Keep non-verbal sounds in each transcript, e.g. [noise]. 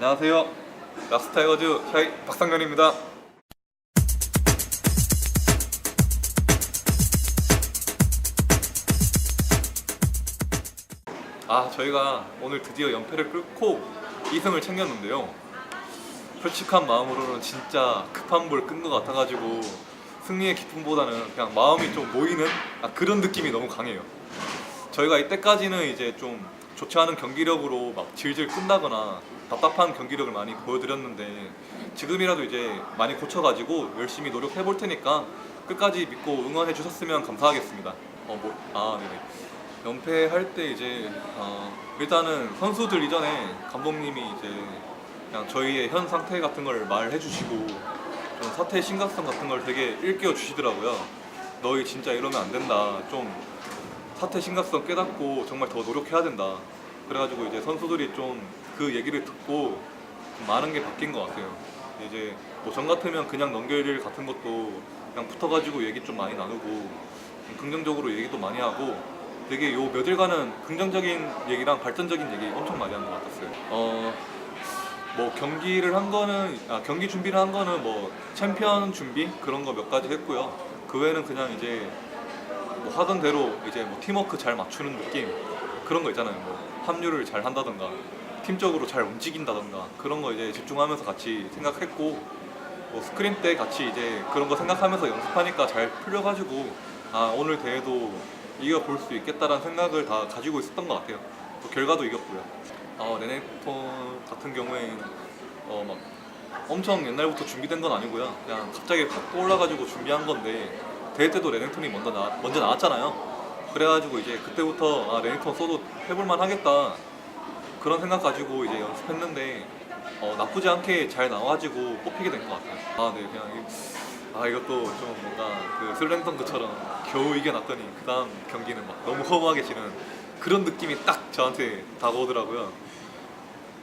안녕하세요. 락스타이거즈 샤이 박상현입니다. 아 저희가 오늘 드디어 연패를 뚫고 2승을 챙겼는데요. 솔직한 마음으로는 진짜 급한 볼 끈 것 같아가지고 승리의 기쁨보다는 그냥 마음이 좀 모이는 아, 그런 느낌이 너무 강해요. 저희가 이때까지는 이제 좀 좋지 않은 경기력으로 막 질질 끈다거나 답답한 경기력을 많이 보여드렸는데 지금이라도 이제 많이 고쳐가지고 열심히 노력해 볼 테니까 끝까지 믿고 응원해 주셨으면 감사하겠습니다. 어, 뭐, 아, 네네. 연패할 때 이제 어, 일단은 선수들 이전에 감독님이 이제 그냥 저희의 현 상태 같은 걸 말해 주시고 좀 사태의 심각성 같은 걸 되게 일깨워 주시더라고요. 너희 진짜 이러면 안 된다. 좀 사태 심각성 깨닫고 정말 더 노력해야 된다. 그래가지고 이제 선수들이 좀 그 얘기를 듣고 좀 많은 게 바뀐 것 같아요. 이제 뭐 전 같으면 그냥 넘길 같은 것도 그냥 붙어가지고 얘기 좀 많이 나누고 좀 긍정적으로 얘기도 많이 하고 되게 요 며칠간은 긍정적인 얘기랑 발전적인 얘기 엄청 많이 한 것 같았어요. 어, 뭐 경기를 한 거는 아, 경기 준비를 한 거는 뭐 챔피언 준비 그런 거 몇 가지 했고요. 그 외에는 그냥 이제 뭐 하던 대로 이제 뭐 팀워크 잘 맞추는 느낌 그런 거 있잖아요. 뭐 합류를 잘 한다던가 팀적으로 잘 움직인다던가 그런 거 이제 집중하면서 같이 생각했고 뭐 스크린 때 같이 이제 그런 거 생각하면서 연습하니까 잘 풀려가지고 아 오늘 대회도 이겨 볼 수 있겠다라는 생각을 다 가지고 있었던 것 같아요. 또 결과도 이겼고요. 어, 레넥톤 같은 경우에는 어, 막 엄청 옛날부터 준비된 건 아니고요. 그냥 갑자기 확 떠올라가지고 준비한 건데 대회 때도 레넥톤이 먼저 나 먼저 나왔잖아요. 그래가지고 이제 그때부터 아, 레넥톤 써도 해볼만 하겠다 그런 생각 가지고 이제 연습했는데 어, 나쁘지 않게 잘 나와가지고 뽑히게 된 것 같아요. 아, 네, 그냥 이- 아 이것도 좀 뭔가 그 슬램덩크처럼 겨우 이겨놨더니 그 다음 경기는 막 너무 허무하게 지는 그런 느낌이 딱 저한테 다가오더라고요.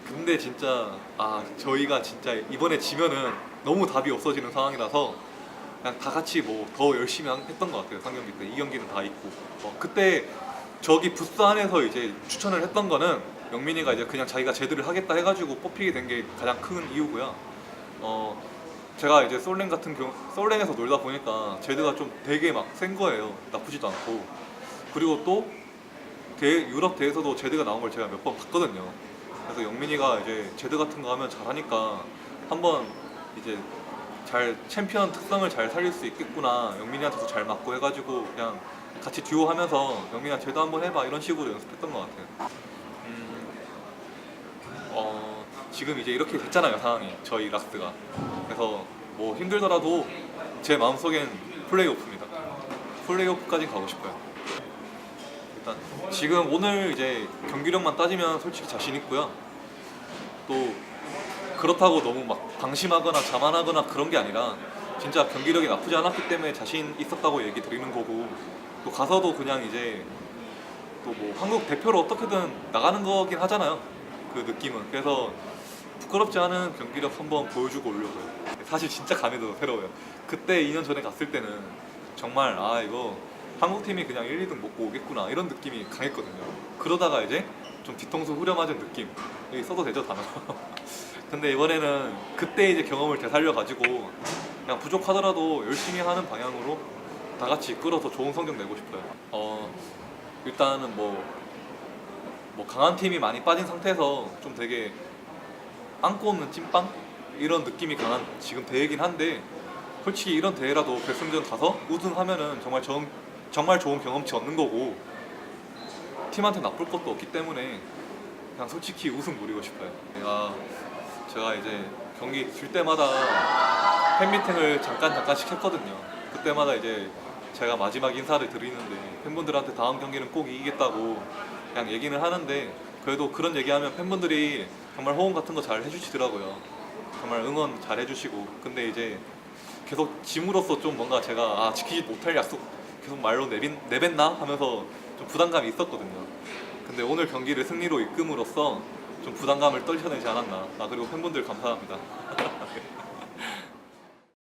근데 진짜 아 저희가 진짜 이번에 지면은 너무 답이 없어지는 상황이라서 그냥 다 같이 뭐 더 열심히 한- 했던 것 같아요. 3경기 때. 이 경기는 다 있고. 어, 그때 저기 부스 안에서 이제 추천을 했던 거는 영민이가 이제 그냥 자기가 제드를 하겠다 해가지고 뽑히게 된 게 가장 큰 이유고요. 어 제가 이제 솔랭 같은 경우 솔랭에서 놀다 보니까 제드가 좀 되게 막 센 거예요. 나쁘지도 않고. 그리고 또 대, 유럽 대회에서도 제드가 나온 걸 제가 몇 번 봤거든요. 그래서 영민이가 이제 제드 같은 거 하면 잘하니까 한번 이제 잘 챔피언 특성을 잘 살릴 수 있겠구나. 영민이한테도 잘 맞고 해가지고 그냥 같이 듀오 하면서 영민아 제드 한번 해봐 이런 식으로 연습했던 것 같아요. 음, 어, 지금 이제 이렇게 됐잖아요 상황이 저희 라스트가. 그래서 뭐 힘들더라도 제 마음속엔 플레이오프입니다. 플레이오프까지 가고 싶어요. 일단 지금 오늘 이제 경기력만 따지면 솔직히 자신 있고요. 또 그렇다고 너무 막 방심하거나 자만하거나 그런 게 아니라 진짜 경기력이 나쁘지 않았기 때문에 자신 있었다고 얘기 드리는 거고 또 가서도 그냥 이제 또 뭐 한국 대표로 어떻게든 나가는 거긴 하잖아요. 그 느낌은 그래서 부끄럽지 않은 경기력 한번 보여주고 오려고요. 사실 진짜 감이 더 새로워요. 그때 2년 전에 갔을 때는 정말 아 이거 한국 팀이 그냥 1, 2등 먹고 오겠구나 이런 느낌이 강했거든요. 그러다가 이제 좀 뒤통수 후려 맞은 느낌. 여기 써도 되죠 단어. [laughs] 근데 이번에는 그때 이제 경험을 되살려 가지고 그냥 부족하더라도 열심히 하는 방향으로 다 같이 이끌어서 좋은 성적 내고 싶어요. 어 일단은 뭐, 뭐 강한 팀이 많이 빠진 상태에서 좀 되게 안고 없는 찐빵 이런 느낌이 강한 지금 대회긴 한데 솔직히 이런 대회라도 결승전 가서 우승하면은 정말 정, 정말 좋은 경험치 얻는 거고 팀한테 나쁠 것도 없기 때문에 그냥 솔직히 우승 노리고 싶어요. 제가 제가 이제 경기 질 때마다 팬미팅을 잠깐 잠깐씩 했거든요. 그때마다 이제 제가 마지막 인사를 드리는데 팬분들한테 다음 경기는 꼭 이기겠다고 그냥 얘기는 하는데 그래도 그런 얘기하면 팬분들이 정말 호응 같은 거 잘 해주시더라고요. 정말 응원 잘 해주시고 근데 이제 계속 짐으로써 좀 뭔가 제가 아 지키지 못할 약속 계속 말로 내빈, 내뱉나 하면서 좀 부담감이 있었거든요. 근데 오늘 경기를 승리로 이끌음으로써 좀 부담감을 떨쳐내지 않았나. 아 그리고 팬분들 감사합니다. [laughs]